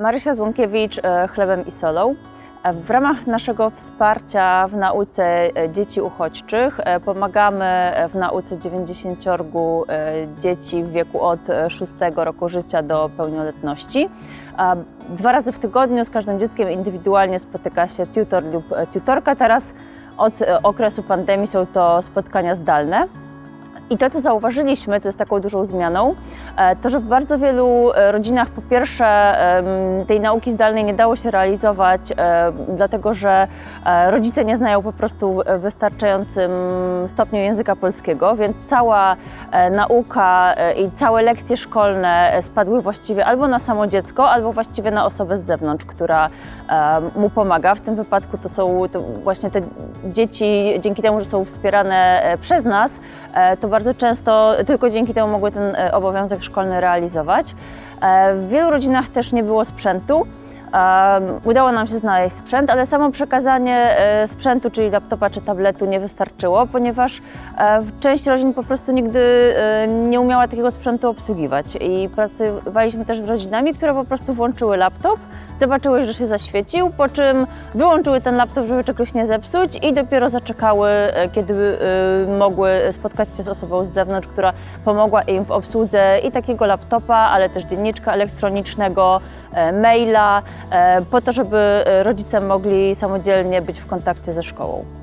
Marysia Złąkiewicz, e, chlebem i solą. E, W ramach naszego wsparcia w nauce e, dzieci uchodźczych pomagamy w nauce 90 e, dzieci w wieku od e, 6 roku życia do pełnioletności. A Dwa razy w tygodniu z każdym dzieckiem indywidualnie spotyka się tutor lub tutorka. Teraz od okresu pandemii są to spotkania zdalne. I to, co zauważyliśmy, co jest taką dużą zmianą, e, to, że w bardzo wielu e, rodzinach po pierwsze tej nauki zdalnej nie dało się realizować, e, dlatego że rodzice nie znają po prostu w wystarczającym stopniu języka polskiego, więc cała nauka i całe lekcje szkolne spadły właściwie albo na samo dziecko, albo właściwie na osobę z zewnątrz, która mu pomaga. W tym wypadku to są to właśnie te dzieci, dzięki temu, że są wspierane przez nas, to bardzo często tylko dzięki temu mogły ten e, obowiązek szkolny realizować. E, W wielu rodzinach też nie było sprzętu. Udało nam się znaleźć sprzęt, ale samo przekazanie e, sprzętu, czyli laptopa czy tabletu nie wystarczyło, ponieważ e, część rodzin po prostu nigdy e, nie umiała takiego sprzętu obsługiwać. I pracowaliśmy też z rodzinami, które po prostu włączyły laptop, zobaczyły, że się zaświecił, po czym wyłączyły ten laptop, żeby czegoś nie zepsuć i dopiero zaczekały, kiedy mogły spotkać się z osobą z zewnątrz, która pomogła im w obsłudze i takiego laptopa, ale też dzienniczka elektronicznego, maila, po to, żeby e, rodzice mogli samodzielnie być w kontakcie ze szkołą.